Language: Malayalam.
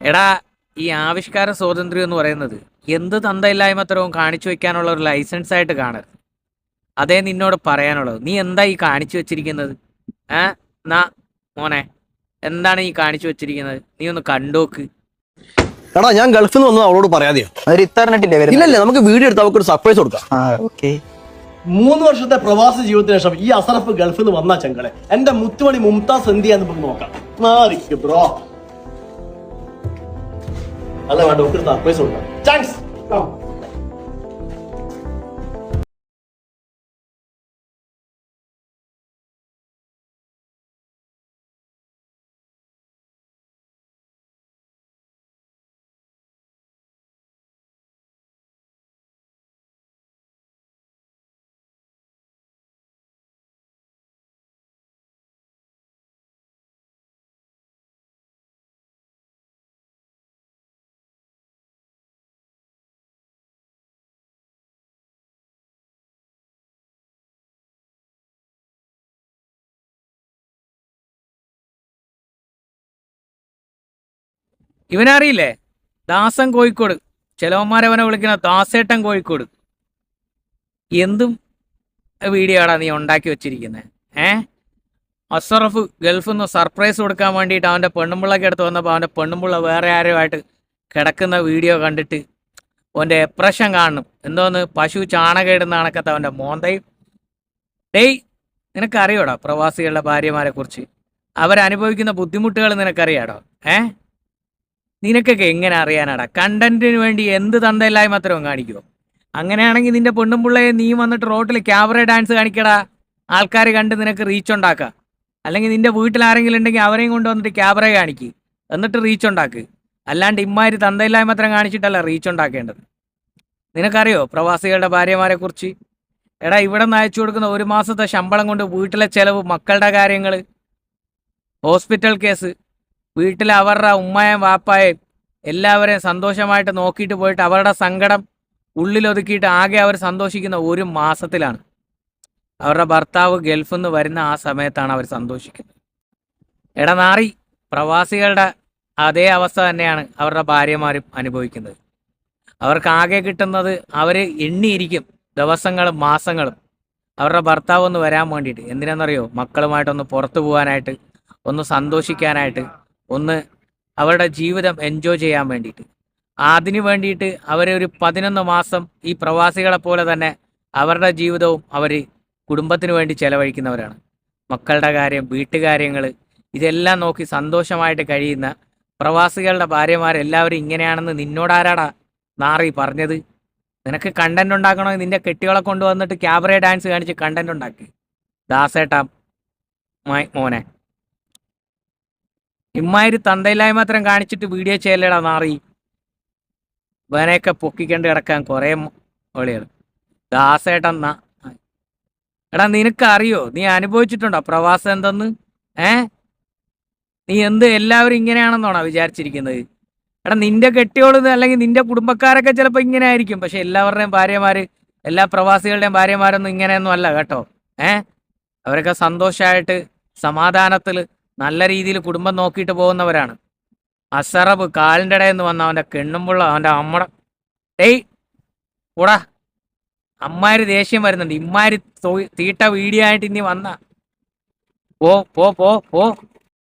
എടാ ഈ ആവിഷ്കാര സ്വാതന്ത്ര്യം എന്ന് പറയുന്നത് എന്ത് തന്തയില്ലായ്മത്തരവും കാണിച്ചു വെക്കാനുള്ള ഒരു ലൈസൻസ് ആയിട്ട് കാണരുത്. അതേ നിന്നോട് പറയാനുള്ളത്. നീ എന്താ ഈ കാണിച്ചു വെച്ചിരിക്കുന്നത്? ഏ? നാ മോനെ എന്താണ് ഈ കാണിച്ചു വെച്ചിരിക്കുന്നത്? നീ ഒന്ന് കണ്ടോക്ക്. എടാ ഞാൻ ഗൾഫിൽ നിന്ന് വന്നത് അവളോട് പറയാതെയോ? ഒരു ഇല്ലല്ലേ നമുക്ക് വീഡിയോ എടുത്ത് അവർക്ക് ഒരു സർപ്രൈസ് കൊടുക്കാം മൂന്ന് വർഷത്തെ പ്രവാസ ജീവിതത്തിന് ശേഷം ഈ അസറഫ് ഗൾഫിൽ നിന്ന് വന്ന ചെങ്കളെ. എന്റെ മുത്തുമണി മുംതാസ് എന്ത് ചെയ്യാന്ന് നമുക്ക് നോക്കാം. മാറിക്ക് ബ്രോ അല്ല വേണ്ട നമുക്ക് സർപ്രൈസ് കൊടുക്കാം ഇവനറിയില്ലേ? ദാസൻ കോഴിക്കോട്. അവനെ വിളിക്കണ ദാസേട്ടൻ കോഴിക്കോട്. എന്തും വീഡിയോ ആടാ നീ ഉണ്ടാക്കി വെച്ചിരിക്കുന്നത് ഏ? അസറഫ് ഗൾഫിൽ നിന്ന് സർപ്രൈസ് കൊടുക്കാൻ വേണ്ടിയിട്ട് അവന്റെ പെണ്ണുമ്പിള്ളക്ക് എടുത്ത് വന്നപ്പോൾ അവന്റെ പെണ്ണുമ്പിള്ള വേറെ ആരുമായിട്ട് കിടക്കുന്ന വീഡിയോ കണ്ടിട്ട് അവന്റെ എപ്രഷൻ കാണണം എന്തോന്ന്? പശു ചാണകം ഇടുന്ന കണക്കത്തെ അവന്റെ മോന്തയും. ഡേയ് നിനക്കറിയോടാ പ്രവാസികളുടെ ഭാര്യമാരെ കുറിച്ച് അവരനുഭവിക്കുന്ന ബുദ്ധിമുട്ടുകൾ നിനക്കറിയാടോ ഏ? നിനക്കൊക്കെ എങ്ങനെ അറിയാനാടാ? കണ്ടന്റിന് വേണ്ടി എന്ത് തന്തയില്ലായ്മ അത്രയും കാണിക്കുമോ അങ്ങനെയാണെങ്കിൽ നിന്റെ പെണ്ണും പിള്ളയെ നീ വന്നിട്ട് റോട്ടിൽ ക്യാബറ ഡാൻസ് കാണിക്കടാ. ആൾക്കാർ കണ്ട് നിനക്ക് റീച്ച് ഉണ്ടാക്കുക അല്ലെങ്കിൽ നിന്റെ വീട്ടിൽ ആരെങ്കിലും ഉണ്ടെങ്കിൽ അവരെയും കൊണ്ട് വന്നിട്ട് ക്യാബറ കാണിക്ക്. എന്നിട്ട് റീച്ച് ഉണ്ടാക്ക്. അല്ലാണ്ട് ഇമ്മാതിരി തന്തയില്ലായ്മ അത്രയും കാണിച്ചിട്ടല്ല റീച്ച് ഉണ്ടാക്കേണ്ടത്. നിനക്കറിയോ പ്രവാസികളുടെ ഭാര്യമാരെ കുറിച്ച്? എടാ ഇവിടെ നിന്ന് അയച്ചു കൊടുക്കുന്ന ഒരു മാസത്തെ ശമ്പളം കൊണ്ട് വീട്ടിലെ ചെലവ് മക്കളുടെ കാര്യങ്ങൾ ഹോസ്പിറ്റൽ കേസ്. വീട്ടിൽ അവരുടെ ഉമ്മയും വാപ്പായും എല്ലാവരെയും സന്തോഷമായിട്ട് നോക്കിയിട്ട് പോയിട്ട് അവരുടെ സങ്കടം ഉള്ളിലൊതുക്കിയിട്ട് ആകെ അവർ സന്തോഷിക്കുന്ന ഒരു മാസത്തിലാണ്. അവരുടെ ഭർത്താവ് ഗൾഫിൽ നിന്ന് വരുന്ന ആ സമയത്താണ് അവർ സന്തോഷിക്കുന്നത്. ഇടനാറി നാറി പ്രവാസികളുടെ അതേ അവസ്ഥ തന്നെയാണ് അവരുടെ ഭാര്യമാരും അനുഭവിക്കുന്നത്. അവർക്ക് ആകെ കിട്ടുന്നത് അവർ എണ്ണിയിരിക്കും ദിവസങ്ങളും മാസങ്ങളും. അവരുടെ ഭർത്താവ് ഒന്ന് വരാൻ വേണ്ടിയിട്ട് എന്തിനാണെന്നറിയോ മക്കളുമായിട്ടൊന്ന് പുറത്തു പോകാനായിട്ട് ഒന്ന് സന്തോഷിക്കാനായിട്ട് ഒന്ന് അവരുടെ ജീവിതം എൻജോയ് ചെയ്യാൻ വേണ്ടിയിട്ട്. അതിന് വേണ്ടിയിട്ട് അവരെ ഒരു പതിനൊന്ന് മാസം ഈ പ്രവാസികളെ പോലെ തന്നെ അവരുടെ ജീവിതവും അവർ കുടുംബത്തിന് വേണ്ടി ചെലവഴിക്കുന്നവരാണ്. മക്കളുടെ കാര്യം വീട്ടുകാര്യങ്ങൾ ഇതെല്ലാം നോക്കി സന്തോഷമായിട്ട് കഴിയുന്ന പ്രവാസികളുടെ ഭാര്യമാരെല്ലാവരും ഇങ്ങനെയാണെന്ന് നിന്നോടാരാടാ നാറി പറഞ്ഞത്? നിനക്ക് കണ്ടന്റ് ഉണ്ടാക്കണോ? നിന്റെ കെട്ടികളെ കൊണ്ടുവന്നിട്ട് ക്യാബറ ഡാൻസ് കാണിച്ച് കണ്ടന്റ് ഉണ്ടാക്കി. ദാസേട്ടാ മോനെ. ഇമ്മാതിരി തന്തയില്ലായ്മ മാത്രം കാണിച്ചിട്ട് വീഡിയോ ചെയ്യലടാ നാറി. ഇവനെയൊക്കെ പൊക്കിക്കണ്ട് കിടക്കാൻ കുറേ ഒളികൾ ദാസേട്ടൻ എടാ നിനക്കറിയോ? നീ അനുഭവിച്ചിട്ടുണ്ടോ പ്രവാസം എന്തെന്ന്? ഏ? നീ എന്ത് എല്ലാവരും ഇങ്ങനെയാണെന്നാണോ വിചാരിച്ചിരിക്കുന്നത്? എടാ നിന്റെ കെട്ടിയോളത് അല്ലെങ്കിൽ നിന്റെ കുടുംബക്കാരൊക്കെ ചിലപ്പോൾ ഇങ്ങനെ ആയിരിക്കും പക്ഷെ എല്ലാവരുടെയും ഭാര്യമാര് എല്ലാ പ്രവാസികളുടെയും ഭാര്യമാരൊന്നും ഇങ്ങനെയൊന്നും അല്ല കേട്ടോ. ഏ? അവരൊക്കെ സന്തോഷമായിട്ട് സമാധാനത്തിൽ നല്ല രീതിയിൽ കുടുംബം നോക്കിയിട്ട് പോകുന്നവരാണ്. അസറബ് കാലിന്റെ ഇടയിൽ നിന്ന് വന്ന അവന്റെ കെണ്ണുമ്പുള്ള അവന്റെ അമ്മടെ ഏയ് കൂടാ അമ്മാര് ദേഷ്യം വരുന്നുണ്ട്. ഇമ്മാര് തീട്ട വീഡിയോ ആയിട്ട് ഇനി വന്ന. പോ പോ പോ പോ.